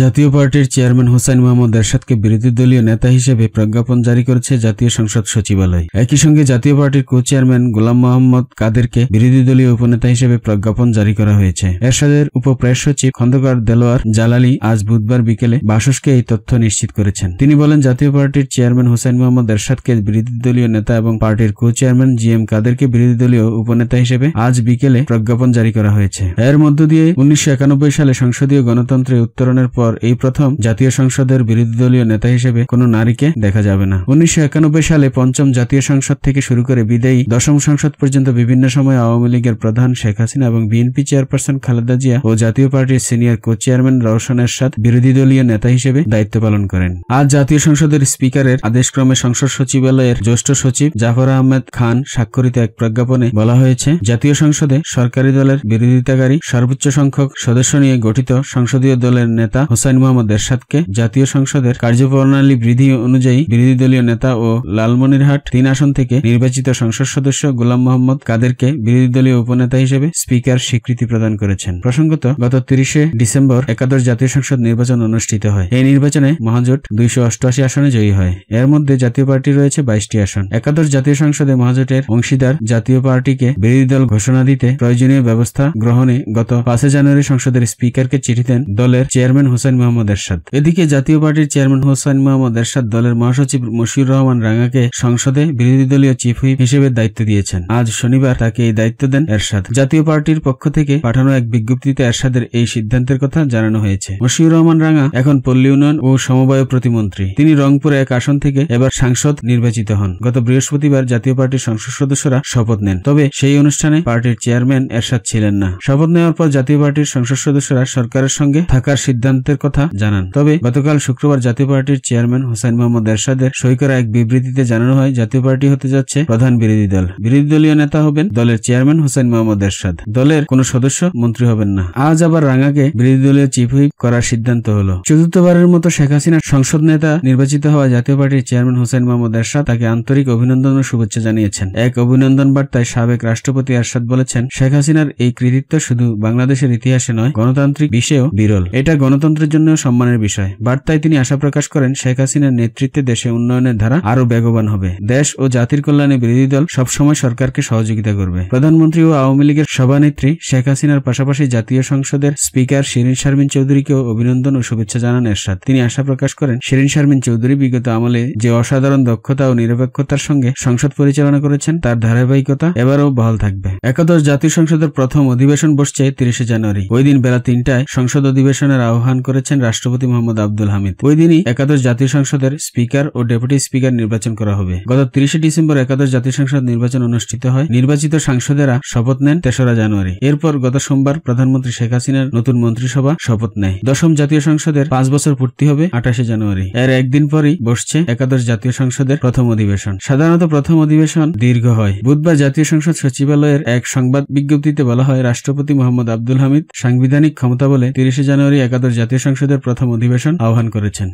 জাতীয় পার্টির চেয়ারম্যান হুসাইন মোহাম্মদ এরশাদকে বিরোধী দলীয় নেতা হিসেবে প্রজ্ঞাপন জারি করেছে জাতীয় সংসদ সচিবালয়। একই সঙ্গে জাতীয় পার্টির কো চেয়ারম্যান গোলাম মোহাম্মদ কাদেরকে বিরোধী দলীয় উপনেতা হিসেবে প্রজ্ঞাপন জারি করা হয়েছে। এরশাদের উপপ্রেস সচিব খন্দকার দেলোয়ার জালালি আজ বুধবার বিকেলে বাসসকে এই তথ্য নিশ্চিত করেছেন। তিনি বলেন, জাতীয় পার্টির চেয়ারম্যান হুসাইন মোহাম্মদ এরশাদকে বিরোধী দলীয় নেতা এবং পার্টির কো চেয়ারম্যান জি এম কাদেরকে বিরোধী দলীয় উপনেতা হিসেবে আজ বিকেলে প্রজ্ঞাপন জারি করা হয়েছে। এর মধ্য দিয়ে উনিশশো একানব্বই সালে সংসদীয় গণতন্ত্রে উত্তরণের পর এই প্রথম জাতীয় সংসদের বিরোধী দলীয় নেতা হিসেবে কোনো নারীকে দেখা যাবে না। উনিশশো একানব্বই সালে পঞ্চম জাতীয় সংসদ থেকে শুরু করে বিদায়ী দশম সংসদ পর্যন্ত বিভিন্ন সময় আওয়ামী লীগের প্রধান শেখ হাসিনা এবং বিএনপি চেয়ারপারসন খালেদা জিয়া ও জাতীয় পার্টির senior co chairman Rowshan Ershad বিরোধী দলীয় নেতা হিসেবে দায়িত্ব পালন করেন। আজ জাতীয় সংসদের স্পিকারের আদেশক্রমে সংসদ সচিবালয়ের জ্যেষ্ঠ সচিব জাফর আহমেদ খান স্বাক্ষরিত এক প্রজ্ঞাপনে বলা হয়েছে, জাতীয় সংসদে সরকারি দলের বিরোধিতাকারী সর্বোচ্চ সংখ্যক সদস্য নিয়ে গঠিত সংসদীয় দলের নেতা হোসাইন মোহাম্মদ এরশাদকে জাতীয় সংসদের কার্যপ্রণালী বিধি অনুযায়ী বিরোধী দলীয় নেতা ও লালমনিরহাট তিন আসন থেকে নির্বাচিত সংসদ সদস্য গোলাম মোহাম্মদ কাদেরকে বিরোধী দলীয় উপনেতা হিসেবে স্পিকার স্বীকৃতি প্রদান করেছেন। প্রসঙ্গত, গত তিরিশে ডিসেম্বর একাদশ জাতীয় সংসদ নির্বাচন অনুষ্ঠিত হয়। এই নির্বাচনে মহাজোট দুইশো অষ্টআশি আসনে জয়ী হয়। এর মধ্যে জাতীয় পার্টি রয়েছে বাইশটি আসন। একাদশ জাতীয় সংসদে মহাজোটের অংশীদার জাতীয় পার্টিকে বিরোধী দল ঘোষণা দিতে প্রয়োজনীয় ব্যবস্থা গ্রহণে গত পাঁচে জানুয়ারি সংসদের স্পিকারকে চিঠি দেন দলের চেয়ারম্যান হোসেন মোহাম্মদ এরশাদ। এদিকে জাতীয় পার্টির চেয়ারম্যান হোসেন মোহাম্মদ এরশাদ দলের মহাসচিব মশিউর রহমান রাঙ্গাকে সংসদে বিরোধী দলীয় চিফ হুইপ হিসেবে দায়িত্ব দিয়েছেন। আজ শনিবার তাকে এই দায়িত্ব দেন এরশাদ। জাতীয় পার্টির পক্ষ থেকে পাঠানো এক বিজ্ঞপ্তিতে এরশাদের এই সিদ্ধান্তের কথা জানানো হয়েছে। মশিউর রহমান রাঙ্গা এখন পল্লী উন্নয়ন ও সমবায় প্রতিমন্ত্রী। তিনি রংপুরে এক আসন থেকে এবার সাংসদ নির্বাচিত হন। গত বৃহস্পতিবার জাতীয় পার্টির সংসদ সদস্যরা শপথ নেন। তবে সেই অনুষ্ঠানে পার্টির চেয়ারম্যান এরশাদ ছিলেন না। শপথ নেওয়ার পর জাতীয় পার্টির সংসদ সদস্যরা সরকারের সঙ্গে থাকার সিদ্ধান্তের কথা জানান। তবে গতকাল শুক্রবার জাতীয় পার্টির চেয়ারম্যান হোসেন মোহাম্মদ এরশাদের সই করা এক বিবৃতিতে জানানো হয়, জাতীয় পার্টি হতে যাচ্ছে প্রধান বিরোধী দল। বিরোধী দলীয় নেতা হবেন দলের চেয়ারম্যান হোসেন মোহাম্মদ এরশাদ। দলের কোন সদস্য মন্ত্রী হবেন না। আজ আবার রাঙ্গাকে বিরোধী দলীয় চিফ হুইপ করার সিদ্ধান্ত হলো। চতুর্থবারের মতো শেখ হাসিনা সংসদ নেতা নির্বাচিত হওয়া জাতীয় পার্টির চেয়ারম্যান হোসেন মোহাম্মদ এরশাদ তাকে আন্তরিক অভিনন্দন ও শুভেচ্ছা জানিয়েছেন। এক অভিনন্দন বার্তায় সাবেক রাষ্ট্রপতি এরশাদ বলেছেন, শেখ হাসিনার এই কৃতিত্ব শুধু বাংলাদেশের ইতিহাসে নয়, গণতান্ত্রিক বিষয়েও বিরল। এটা গণতন্ত্রের জন্য সম্মানের বিষয়। বার্তায় তিনি আশা প্রকাশ করেন, শেখ হাসিনার নেতৃত্বে দেশে উন্নয়নের ধারা আরও বেগবান হবে। দেশ ও জাতির কল্যাণে বিরোধী দল সবসময় সরকারকে সহযোগিতা করবে। প্রধানমন্ত্রী ও আওয়ামী লীগের সভানেত্রী শেখ হাসিনার পাশাপাশি জাতীয় সংসদের স্পিকার শিরিন শারমিন চৌধুরীকেও অভিনন্দন ও শুভেচ্ছা জানান এরশাদ। তিনি আশা প্রকাশ করেন, শিরিন শারমিন চৌধুরী বিগত আমলে যে অসাধারণ দক্ষতা ও নিরপেক্ষতার সঙ্গে সংসদ পরিচালনা করেছেন, তার ধারাবাহিকতা এবারও বহাল থাকবে। একাদশ জাতীয় সংসদের প্রথম অধিবেশন বসছে তিরিশে জানুয়ারি। ওই দিন বেলা তিনটায় সংসদ অধিবেশনের আহ্বান করেছেন রাষ্ট্রপতি মোহাম্মদ আব্দুল হামিদ। ওই দিনই একাদশ জাতীয় সংসদের স্পিকার ও ডেপুটি স্পিকার নির্বাচন করা হবে। গত তিরিশে ডিসেম্বর একাদশ জাতীয় সংসদ নির্বাচন অনুষ্ঠিত হয়। নির্বাচিত সাংসদেরা শপথ নেন তেসরা জানুয়ারি। এরপর গত সোমবার প্রধানমন্ত্রী শেখ হাসিনার নতুন মন্ত্রিসভা শপথ নেয়। দশম জাতীয় সংসদের পাঁচ বছর পূর্তি হবে আঠাশে জানুয়ারি। এর একদিন পরই বসছে একাদশ জাতীয় সংসদের প্রথম অধিবেশন। সাধারণত প্রথম অধিবেশন দীর্ঘ হয়। বুধবার জাতীয় সংসদ সচিবালয়ের এক সংবাদ বিজ্ঞপ্তিতে বলা হয়, রাষ্ট্রপতি মোহাম্মদ আব্দুল হামিদ সাংবিধানিক ক্ষমতা বলে তিরিশে জানুয়ারি একাদশ জাতীয় সংসদের প্রথম অধিবেশন আহ্বান করেছেন।